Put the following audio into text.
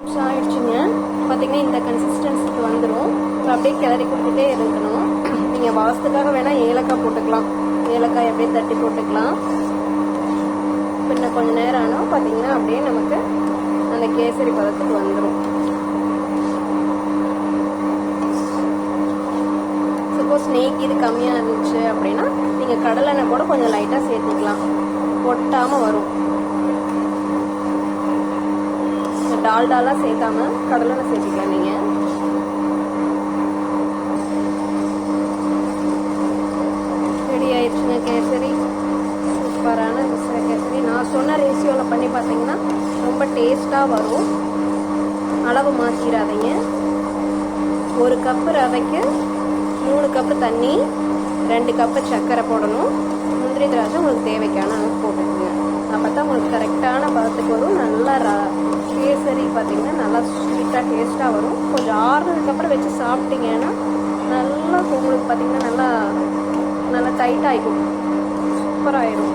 ஆயிடுச்சுங்க பார்த்தீங்கன்னா இந்த கன்சிஸ்டன்சிக்கு வந்துடும் அப்படியே கிளறி கொடுத்துட்டே இருக்கணும். நீங்கள் வாசத்துக்காக வேணால் ஏலக்காய் போட்டுக்கலாம். ஏலக்காய் அப்படியே தட்டி போட்டுக்கலாம். பின்ன கொஞ்ச நேரம் ஆனால் பார்த்தீங்கன்னா அப்படியே நமக்கு அந்த கேசரி பதத்துக்கு வந்துடும் சப்போஸ் நெய்க்கு இது கம்மியாக இருந்துச்சு அப்படின்னா நீங்கள் கடலெண்ணெய் கூட கொஞ்சம் லைட்டாக சேர்த்துக்கலாம். ஒட்டாமல் வரும் இந்த டால்டாலாம் சேர்க்காம கடலெண்ணெய் சேர்த்துக்கலாம் நீங்கள் ரெடி ஆயிடுச்சுங்க கேசரி. சூப்பரான மிஸ்ர கேசரி. நான் சொன்ன ரேஷியோவில் பண்ணி பார்த்தீங்கன்னா ரொம்ப டேஸ்ட்டாக வரும். அளவு மாற்றிடாதீங்க ஒரு கப்பு ரவைக்கு மூணு கப்பு தண்ணி ரெண்டு கப்பு சர்க்கரை போடணும். முந்திரி திராட்சை உங்களுக்கு தேவைக்கான அளவு போட்டுக்கோங்க. அப்போ தான் உங்களுக்கு கரெக்டான பதத்துக்கு வரும். நல்லா ர பார்த்தீங்கன்னா நல்லா ஸ்வீட்டாக டேஸ்ட்டாக வரும். கொஞ்சம் ஆறுனதுக்கப்புறம் வச்சு சாப்பிட்டீங்கன்னா நல்லா உங்களுக்கு பார்த்தீங்கன்னா நல்லா நல்லா டைட் ஆகிடும் சூப்பராகிடும்